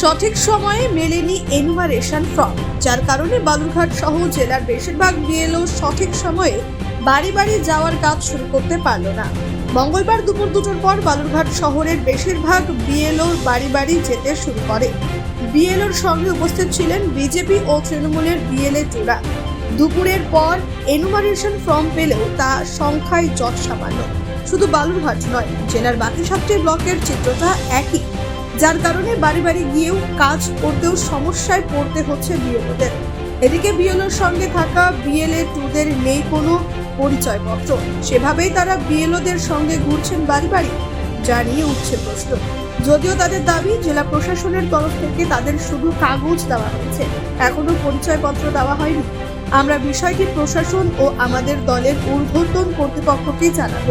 সঠিক সময়ে মেলেনি এনুমারেশন ফর্ম, যার কারণে বালুরঘাট সহ জেলার বেশিরভাগ বিএলও সঠিক সময়ে বাড়ি বাড়ি যাওয়ার কাজ শুরু করতে পারল না। মঙ্গলবার দুপুর দুটোর পর বালুরঘাট শহরের বেশিরভাগ বিএলও বাড়ি বাড়ি যেতে শুরু করে। বিএলওর সঙ্গে উপস্থিত ছিলেন বিজেপি ও তৃণমূলের বিএলএ টুরা। দুপুরের পর এনুমারেশন ফর্ম পেলেও তা সংখ্যায় যৎ সামান্য। শুধু বালুরঘাট নয়, জেলার বাকি সাতটি ব্লকের চিত্রটা একই। যার কারণে বাড়ি বাড়ি গিয়েও কাজ করতেও সমস্যায় পড়তে হচ্ছে বিএলওদের। এদিকে বিএলওর সঙ্গে থাকা বিএলএ টুদের নেই কোনো পরিচয়পত্র। সেভাবেই তারা বিএলওদের সঙ্গে ঘুরছেন বাড়ি বাড়ি যা নিয়ে উঠছে প্রশ্ন। যদিও তাদের দাবি, জেলা প্রশাসনের তরফ থেকে তাদের শুধু কাগজ দেওয়া হয়েছে। এখনও পরিচয়পত্র দেওয়া হয়নি। আমরা বিষয়টি প্রশাসন ও আমাদের দলের ঊর্ধ্বতন কর্তৃপক্ষকেই জানাব।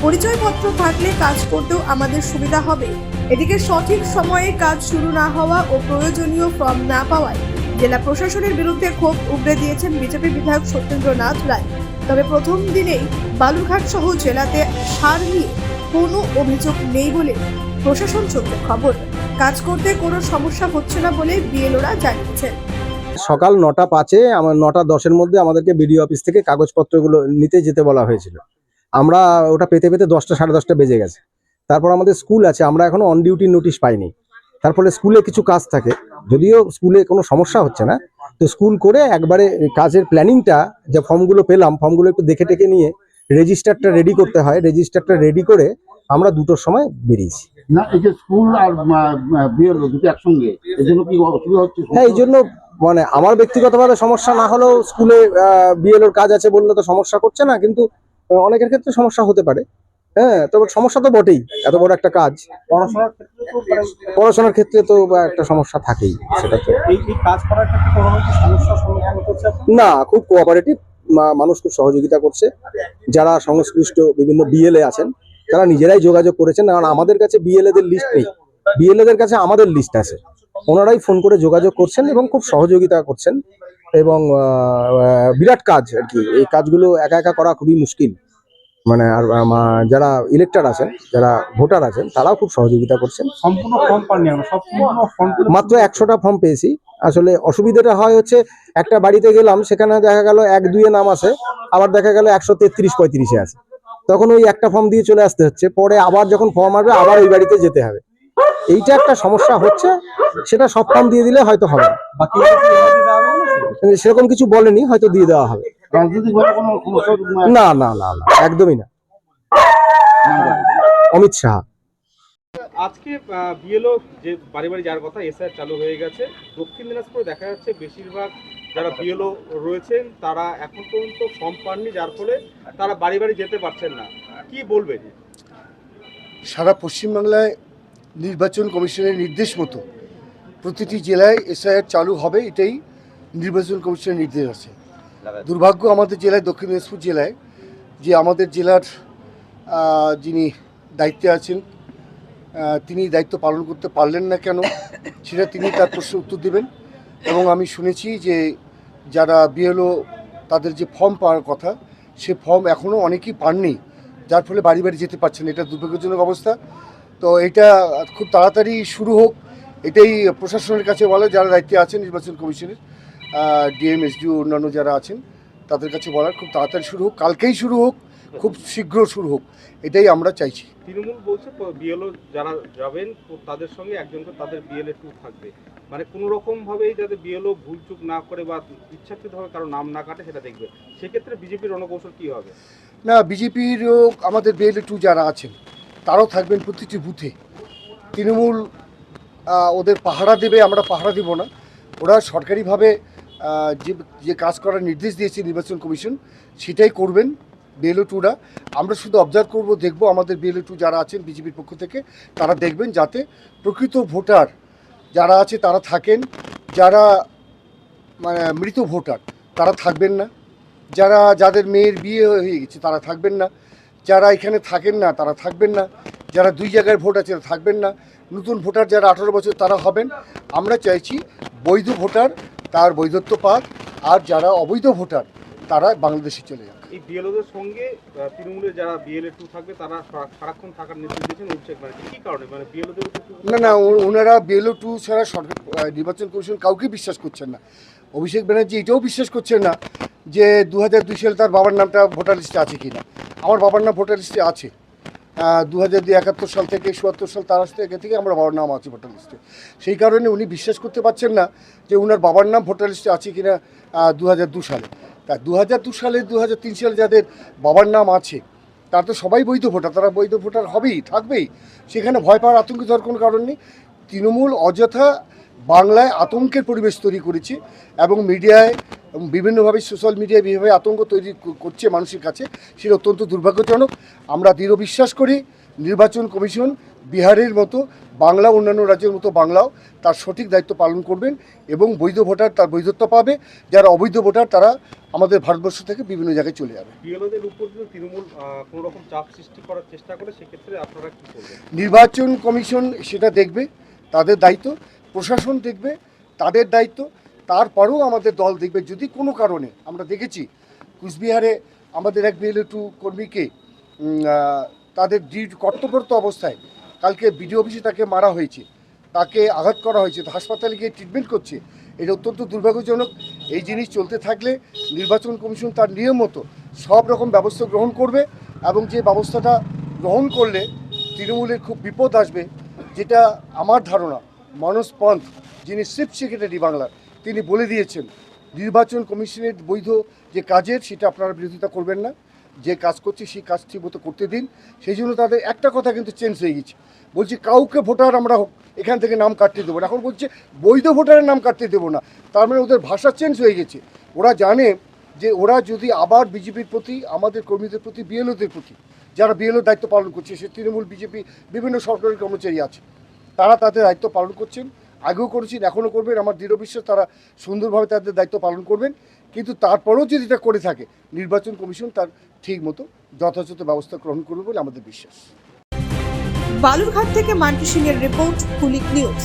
পরিচয়পত্র থাকলে কাজ করতেও আমাদের সুবিধা হবে। এদিকে সঠিক সময়ে কাজ শুরু না হওয়া ও প্রয়োজনীয় ফর্ম না পাওয়ায় জেলা প্রশাসনের বিরুদ্ধে ক্ষোভ উগড়ে দিয়েছেন বিজেপি বিধায়ক সত্যেন্দ্রনাথ রায়। তবে প্রথম দিনেই বালুরঘাট সহ জেলাতে সার নিয়ে কোনো অভিযোগ নেই বলে প্রশাসন সূত্রে খবর। কাজ করতে কোনো সমস্যা হচ্ছে না বলে বিএলওরা জানিয়েছেন। সকাল নটা পাঁচে আমার নটা দশের মধ্যে আমাদেরকে বিডিও অফিস থেকে কাগজপত্রগুলো নিতে যেতে বলা হয়েছিল। আমরা ওটা পেতে পেতে দশটা সাড়ে দশটা বেজে গেছে। তারপর আমাদের স্কুল আছে আমরা এখনও অন ডিউটি নোটিশ পাইনি। তার ফলে স্কুলে কিছু কাজ থাকে যদিও স্কুলে কোনো সমস্যা হচ্ছে না তো স্কুল করে একবারে কাজের প্ল্যানিংটা যে ফর্মগুলো পেলাম ফর্মগুলো একটু দেখে টেকে নিয়ে রেজিস্টারটা রেডি করতে হয় রেজিস্টারটা রেডি করে আমরা দুটোর সময় বেরিয়েছি। না এই যে স্কুল আর বিয়ের দুটো একসঙ্গে এই জন্য কি অসুবিধা হচ্ছে হ্যাঁ এই জন্য মানে আমার ব্যক্তিগতভাবে সমস্যা না হলেও স্কুলে বিএলওর কাজ আছে বললে তো সমস্যা করছে না কিন্তু অনেকের ক্ষেত্রে সমস্যা হতে পারে। হ্যাঁ তবে সমস্যা তো বটেই এত বড় একটা কাজ। পড়াশোনার ক্ষেত্রে তো মানে পড়াশোনার ক্ষেত্রে তো একটা সমস্যা থাকেই সেটা তো? না খুব কোঅপারেটিভ মানুষ খুব সহযোগিতা করছে। যারা সংশ্লিষ্ট বিভিন্ন বিএলএ আছেন তারা নিজেরাই যোগাযোগ করেছেন কারণ আমাদের কাছে বিএলএ দের লিস্ট নেই। বিএলএ দের কাছে আমাদের লিস্ট আছে। ওনারাই ফোন করে যোগাযোগ করছেন এবং খুব সহযোগিতা করছেন। এবং বিরাট কাজ আর কি। এই কাজগুলো একা একা করা খুবই মুশকিল। মানে আর যারা ইলেক্টার আছেন যারা ভোটার আছেন তারাও খুব সহযোগিতা করছেন। সম্পূর্ণ ফর্ম পাননি সম্পূর্ণ মাত্র একশোটা ফর্ম পেয়েছি। আসলে অসুবিধাটা হয় হচ্ছে একটা বাড়িতে গেলাম সেখানে দেখা গেল এক দুয়ে নাম আছে আবার দেখা গেল একশো তেত্রিশ পঁয়ত্রিশে আছে। তখন ওই একটা ফর্ম দিয়ে চলে আসতে হচ্ছে পরে আবার যখন ফর্ম আসবে আবার ওই বাড়িতে যেতে হবে। এইটা একটা সমস্যা হচ্ছে সেটা সব ফর্ম দিয়ে দিলে হয়তো হবে সেরকম কিছু বলেনি হয়তো দিয়ে দেওয়া হবে। রাজনৈতিক ভাবে কোনো না না না না একদমই না। অমিত শাহ। আজকে বিএলও যে বাড়ি বাড়ি যাওয়ার কথা এসআর চালু হয়ে গেছে। দক্ষিণ দিনাজপুরে দেখা যাচ্ছে বেশিরভাগ যারা বিএলও রয়েছেন তারা এখন পর্যন্ত ফর্ম পাননি যার ফলে তারা বাড়ি বাড়ি যেতে পারছেন না। কি বলবেন? সারা পশ্চিমবাংলায় নির্বাচন কমিশনের নির্দেশ মতো প্রতিটি জেলায় এসআইআর চালু হবে এটাই নির্বাচন কমিশনের নির্দেশ আছে। দুর্ভাগ্য আমাদের জেলায়, দক্ষিণ দিনাজপুর জেলায়, যে আমাদের জেলার যিনি দায়িত্বে আছেন তিনি দায়িত্ব পালন করতে পারলেন না কেন, সেটা তিনি তার প্রশ্নের উত্তর দেবেন। এবং আমি শুনেছি যে যারা বিএলও, তাদের যে ফর্ম পাওয়ার কথা, সে ফর্ম এখনও অনেকেই পাননি, যার ফলে বাড়ি বাড়ি যেতে পারছেন এটা দুর্ভাগ্যজনক অবস্থা। তো এটা খুব তাড়াতাড়ি শুরু হোক, এটাই প্রশাসনের কাছে বলে, যারা দায়িত্বে আছেন নির্বাচন কমিশনের। ডিএম এসডিও অন্যান্য যারা আছেন তাদের কাছে বলার খুব তাড়াতাড়ি শুরু হোক কালকেই শুরু হোক খুব শীঘ্র শুরু হোক এটাই আমরা চাইছি। তৃণমূল বলছে বিএলও যারা যাবেন তো তাদের সঙ্গে একজন করে তাদের বিএলএ টু থাকবে। মানে কোনো রকম ভাবেই যাতে বিএলও ভুলচুক না করে বা ইচ্ছাকৃতভাবে কারও নাম না কাটে সেটা দেখবে। সেক্ষেত্রে বিজেপির রণকৌশল কি হবে? না বিজেপিরও আমাদের বিএলএ টু যারা আছেন তারাও থাকবেন প্রতিটি বুথে। তৃণমূল ওদের পাহারা দেবে আমরা পাহারা দেব না। ওরা সরকারিভাবে যে যে কাজ করার নির্দেশ দিয়েছে নির্বাচন কমিশন, সেটাই করবেন বিএলও টুরা আমরা শুধু অবজার্ভ করব, দেখব আমাদের বিএলও টু যারা আছেন বিজেপির পক্ষ থেকে, তারা দেখবেন যাতে প্রকৃত ভোটার যারা আছে, তারা থাকেন, যারা মানে মৃত ভোটার, তারা থাকবেন না। যারা, যাদের মেয়ের বিয়ে হয়ে গেছে, তারা থাকবেন না। যারা এখানে থাকেন না, তারা থাকবেন না। যারা দুই জায়গায় ভোট আছে, তারা থাকবেন না। নতুন ভোটার যারা আঠারো বছর, তারা হবেন। আমরা চাইছি বৈধ ভোটার তার বৈধত্ব পাক আর যারা অবৈধ ভোটার তারা বাংলাদেশে চলে যাক। এই বিএলওদের সঙ্গে তৃণমূলের যারা বিএলএ টু থাকবে তারা সারাক্ষণ থাকার নির্দেশ দিয়েছেন অভিষেক ব্যানার্জি। কি কারণে? মানে বিএলওদের না না ওনারা বিএলও টু ছাড়া সরকার নির্বাচন কমিশন কাউকে বিশ্বাস করছেন না। অভিষেক ব্যানার্জি এটাও বিশ্বাস করছেন না যে দু হাজার দুই সালে তার বাবার নামটা ভোটার লিস্টে আছে কিনা। আমার বাবার নাম ভোটার লিস্টে আছে। দু হাজার একাত্তর সাল থেকে চুয়াত্তর সাল তার থেকে থেকে আমরা বাবার নাম আছি ভোটার লিস্টে। সেই কারণে উনি বিশ্বাস করতে পারছেন না যে ওনার বাবার নাম ভোটার লিস্টে আছে কিনা দু হাজার দু সালে। তা দু হাজার দু সালে দু হাজার তিন সালে যাদের বাবার নাম আছে, তারা তো সবাই বৈধ ভোটার, তারা বৈধ ভোটার হবেই, থাকবেই। সেখানে ভয় পাওয়ার আতঙ্কিত হওয়ার কোনো কারণ নেই। তৃণমূল অযথা বাংলায় আতঙ্কের পরিবেশ তৈরি করেছে এবং মিডিয়ায় এবং বিভিন্নভাবে সোশ্যাল মিডিয়ায় বিভিন্নভাবে আতঙ্ক তৈরি করছে মানুষের কাছে সেটা অত্যন্ত দুর্ভাগ্যজনক। আমরা দৃঢ় বিশ্বাস করি নির্বাচন কমিশন বিহারের মতো বাংলা অন্যান্য রাজ্যের মতো বাংলাও তার সঠিক দায়িত্ব পালন করবেন এবং বৈধ ভোটার তার বৈধত্ব পাবে। যারা অবৈধ ভোটার তারা আমাদের ভারতবর্ষ থেকে বিভিন্ন জায়গায় চলে যাবে। নির্বাচন কমিশন সেটা দেখবে তাদের দায়িত্ব। প্রশাসন দেখবে, তাদের দায়িত্ব, তারপরেও আমাদের দল দেখবে। যদি কোনো কারণে, আমরা দেখেছি, কুচবিহারে আমাদের এক বিএলএ টু কর্মীকে তাদের ডিউটি কর্তব্যরত অবস্থায় কালকে বিডিও অফিসে তাকে মারা হয়েছে। তাকে আঘাত করা হয়েছে হাসপাতালে গিয়ে ট্রিটমেন্ট করছে। এটা অত্যন্ত দুর্ভাগ্যজনক। এই জিনিস চলতে থাকলে নির্বাচন কমিশন তার নিয়ম মতো সব রকম ব্যবস্থা গ্রহণ করবে এবং যে ব্যবস্থাটা গ্রহণ করলে তৃণমূলের খুব বিপদ আসবে, যেটা আমার ধারণা। মানস পন্থ, যিনি চিফ সেক্রেটারি বাংলার, তিনি বলে দিয়েছেন, নির্বাচন কমিশনের বৈধ যে কাজের, সেটা আপনারা বিরোধিতা করবেন না। যে কাজ করছে, সেই কাজ ঠিকমতো করতে দিন। সেই জন্য তাদের একটা কথা কিন্তু চেঞ্জ হয়ে গেছে। বলছি, কাউকে ভোটার আমরা এখান থেকে নাম কাটতে দেবো না। এখন বলছে, বৈধ ভোটারের নাম কাটতে দেবো না। তার মানে ওদের ভাষা চেঞ্জ হয়ে গেছে। ওরা জানে যে ওরা যদি আবার বিজেপির প্রতি, আমাদের কর্মীদের প্রতি, বিএলওদের প্রতি, যারা বিএলও দায়িত্ব পালন করছে, সে তৃণমূল, বিজেপি, বিভিন্ন সরকারি কর্মচারী আছে তারা তাদের দায়িত্ব পালন করছেন, আগেও করেছেন এখনও করবেন। আমার দৃঢ় বিশ্বাস, তারা সুন্দরভাবে তাদের দায়িত্ব পালন করবেন। কিন্তু তারপরেও যদি এটা করে থাকে, নির্বাচন কমিশন তার ঠিক মতো যথাযথ ব্যবস্থা গ্রহণ করবে বলে আমাদের বিশ্বাস। বালুরঘাট থেকে মানটি সিং এর রিপোর্ট, কুলিক নিউজ।